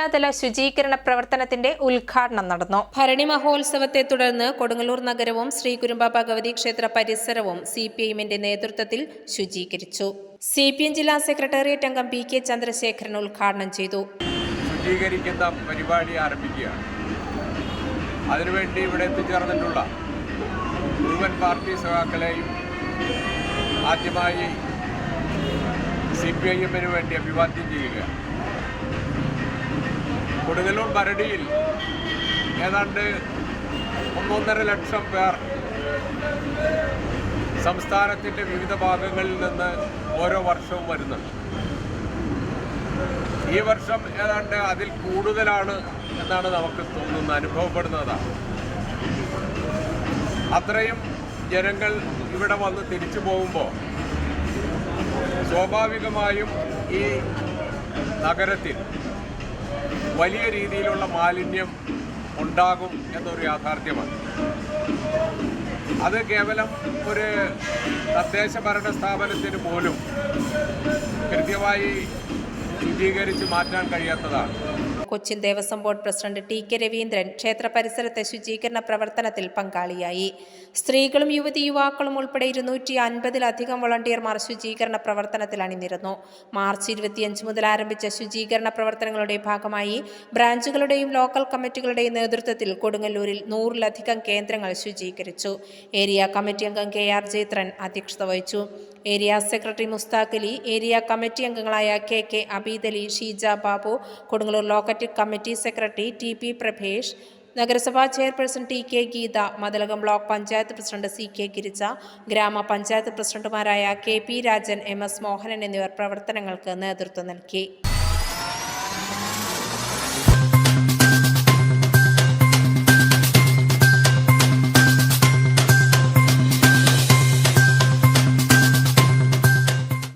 ഏരിയാതല ശുചീകരണ പ്രവർത്തനത്തിന്റെ ഉദ്ഘാടനം നടന്നു. ഭരണി മഹോത്സവത്തെ തുടർന്ന് കൊടുങ്ങല്ലൂർ നഗരവും ശ്രീകുരുമ്പ ഭഗവതി ക്ഷേത്ര പരിസരവും സി പി ഐഎമ്മിന്റെ നേതൃത്വത്തിൽ ശുചീകരിച്ചു. സി പി എം ജില്ലാ സെക്രട്ടേറിയറ്റ് അംഗം പി കെ ചന്ദ്രശേഖരൻ ഉദ്ഘാടനം ചെയ്തു. ശുചീകരിക്കുന്ന പരിപാടി ആരംഭിക്കുകയാണ്. അതിനുവേണ്ടി ഇവിടെ എത്തിച്ചേർന്നിട്ടുള്ള മുഴുവൻ പാർട്ടി സഖാക്കളെയും ആദ്യമായി സി പി ഐ എമ്മിന് വേണ്ടി അഭിവാദ്യം ചെയ്യുക കൊടുങ്ങല്ലൂർ ഭരണിയിൽ ഏതാണ്ട് ഒന്നൊന്നര ലക്ഷം പേർ സംസ്ഥാനത്തിന്റെ വിവിധ ഭാഗങ്ങളിൽ നിന്ന് ഓരോ വർഷവും വരുന്നുണ്ട്. ഈ വർഷം ഏതാണ്ട് അതിൽ കൂടുതലാണ് എന്നാണ് നമുക്ക് തോന്നുന്നത് അനുഭവപ്പെടുന്നതാണ്. അത്രയും ജനങ്ങൾ ഇവിടെ വന്ന് തിരിച്ചു പോകുമ്പോൾ സ്വാഭാവികമായും ഈ നഗരത്തിൽ വലിയ രീതിയിലുള്ള മാലിന്യം ഉണ്ടാകും എന്നൊരു യാഥാർത്ഥ്യമാണ്. അത് കേവലം ഒരു തദ്ദേശ ഭരണ സ്ഥാപനത്തിന് പോലും കൃത്യമായി ശുചീകരിച്ച് മാറ്റാൻ കഴിയാത്തതാണ്. Cochin Devaswom board president T K Raveendran ക്ഷേത്ര പരിസരത്തെ ശുചീകരണ പ്രവർത്തനത്തിൽ പങ്കാളിയായി. സ്ത്രീകളും യുവതി യുവാക്കളും ഉൾപ്പെടെ ഇരുന്നൂറ്റി അൻപതിലധികം വോളണ്ടിയർമാർ ശുചീകരണ പ്രവർത്തനത്തിൽ അണിനിരുന്നു. മാർച്ച് ഇരുപത്തിയഞ്ച് മുതൽ ആരംഭിച്ച ശുചീകരണ പ്രവർത്തനങ്ങളുടെ ഭാഗമായി ബ്രാഞ്ചുകളുടെയും ലോക്കൽ കമ്മിറ്റികളുടെയും നേതൃത്വത്തിൽ കൊടുങ്ങല്ലൂരിൽ നൂറിലധികം കേന്ദ്രങ്ങൾ ശുചീകരിച്ചു. ഏരിയ കമ്മിറ്റി അംഗം കെ ആർ ജയത്രൻ അധ്യക്ഷത വഹിച്ചു. Area secretary Musthaq Ali area committee അംഗങ്ങളായ K K Abeedali Sheeja Babu Kodungallur local committee secretary T P Prabhesh നഗരസഭാ chairperson T K Geetha Mathilakam block panchayat president C K Girija ഗ്രാമപഞ്ചായത്ത് പ്രസിഡന്റുമാരായ K P Rajan M S Mohanan എന്നിവർ പ്രവർത്തനങ്ങൾക്ക് നേതൃത്വം നൽകി.